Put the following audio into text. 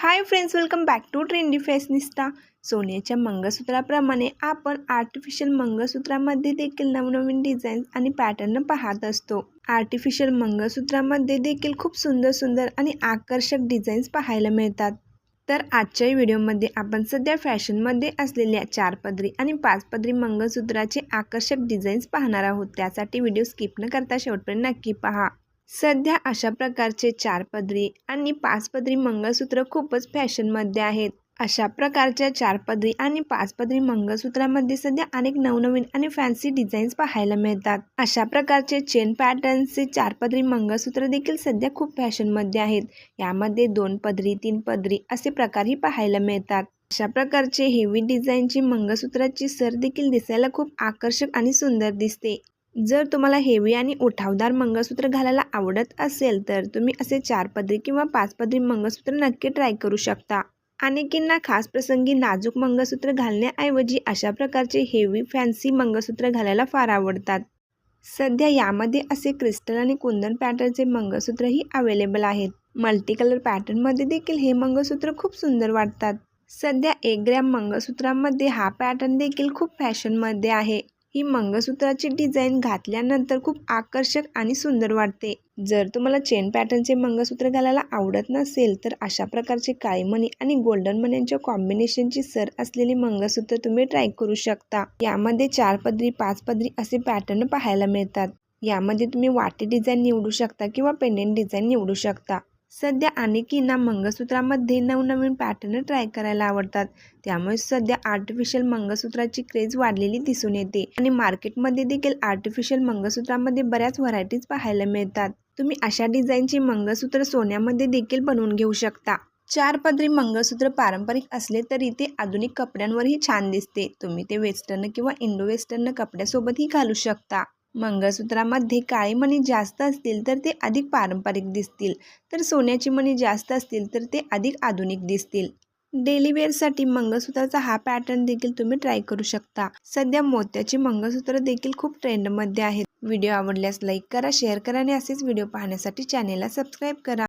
Hi friends welcome back to trendy fashionista सोन्याच्या मंगळसूत्राप्रमाणे आपण आर्टिफिशियल मंगळसूत्रामध्ये देखील नवनवीन डिझाईन्स आणि पॅटर्न पाहत असतो. आर्टिफिशियल मंगळसूत्रामध्ये देखील खूप सुंदर सुंदर आणि आकर्षक डिझाईन्स पाहायला मिळतात. तर आजच्या व्हिडिओमध्ये आपण सध्या फॅशनमध्ये असलेल्या चार पदरी आणि पाच पदरी मंगळसूत्राचे आकर्षक डिझाईन्स पाहणार आहोत. त्यासाठी व्हिडिओ स्किप न करता शेवटपर्यंत नक्की पहा. सध्या अशा प्रकारचे चार पदरी आणि पाच पदरी मंगळसूत्र खूपच फॅशनमध्ये आहेत. अशा प्रकारच्या चार पदरी आणि पाच पदरी मंगळसूत्रामध्ये सध्या अनेक नवनवीन आणि फॅन्सी डिझाईन्स पाहायला मिळतात. अशा प्रकारचे चेन पॅटर्नचे चार पदरी मंगळसूत्र देखील सध्या खूप फॅशनमध्ये आहेत. यामध्ये दोन पदरी तीन पदरी असे प्रकारही पाहायला मिळतात. अशा प्रकारचे हेवी डिझाईनची मंगळसूत्राची सर देखील दिसायला खूप आकर्षक आणि सुंदर दिसते. जर तुम्हाला हेवी आणि उठावदार मंगळसूत्र घालायला आवडत असेल तर तुम्ही असे चार पदरी किंवा पाच पदरी मंगळसूत्र नक्की ट्राय करू शकता. अनेकींना खास प्रसंगी नाजूक मंगळसूत्र घालण्याऐवजी अशा प्रकारचे हेवी फॅन्सी मंगळसूत्र घालायला फार आवडतात. सध्या यामध्ये असे क्रिस्टल आणि कुंदन पॅटर्नचे मंगळसूत्रही अवेलेबल आहेत. मल्टी कलर पॅटर्नमध्ये देखील हे मंगळसूत्र खूप सुंदर वाटतात. सध्या एक ग्रॅम मंगळसूत्रामध्ये हा पॅटर्न देखील खूप फॅशनमध्ये आहे. ही मंगळसूत्राची डिझाईन घातल्यानंतर खूप आकर्षक आणि सुंदर वाटते. जर तुम्हाला चेन पॅटर्नचे मंगळसूत्र घालायला आवडत नसेल तर अशा प्रकारचे काळी मणी आणि गोल्डन मण्यांच्या कॉम्बिनेशनची सर असलेली मंगळसूत्र तुम्ही ट्राय करू शकता. यामध्ये चार पदरी पाच पदरी असे पॅटर्न पाहायला मिळतात. यामध्ये तुम्ही वाटी डिझाईन निवडू शकता किंवा पेंडेंट डिझाईन निवडू शकता. सध्या अनेकींना मंगळसूत्रामध्ये नवनवीन पॅटर्न ट्राय करायला आवडतात. त्यामुळे सध्या आर्टिफिशियल मंगळसूत्राची क्रेज वाढलेली दिसून येते. आणि मार्केटमध्ये देखील आर्टिफिशियल मंगळसूत्रामध्ये बऱ्याच व्हरायटीज पाहायला मिळतात. तुम्ही अशा डिझाईनचे मंगळसूत्र सोन्यामध्ये देखील बनवून घेऊ शकता. चार पदरी मंगळसूत्र पारंपरिक असले तरी ते आधुनिक कपड्यांवरही छान दिसते. तुम्ही ते वेस्टर्न किंवा इंडो वेस्टर्न कपड्यासोबतही घालू शकता. मंगळसूत्रामध्ये काळी मणी जास्त असतील तर ते अधिक पारंपरिक दिसतील. तर सोन्याची मणी जास्त असतील तर ते अधिक आधुनिक दिसतील. डेली वेअरसाठी मंगळसूत्राचा हा पॅटर्न देखील तुम्ही ट्राय करू शकता. सध्या मोत्याची मंगळसूत्र देखील खूप ट्रेंडमध्ये आहेत. व्हिडिओ आवडल्यास लाईक करा शेअर करा आणि असेच व्हिडिओ पाहण्यासाठी चॅनेलला सबस्क्राईब करा.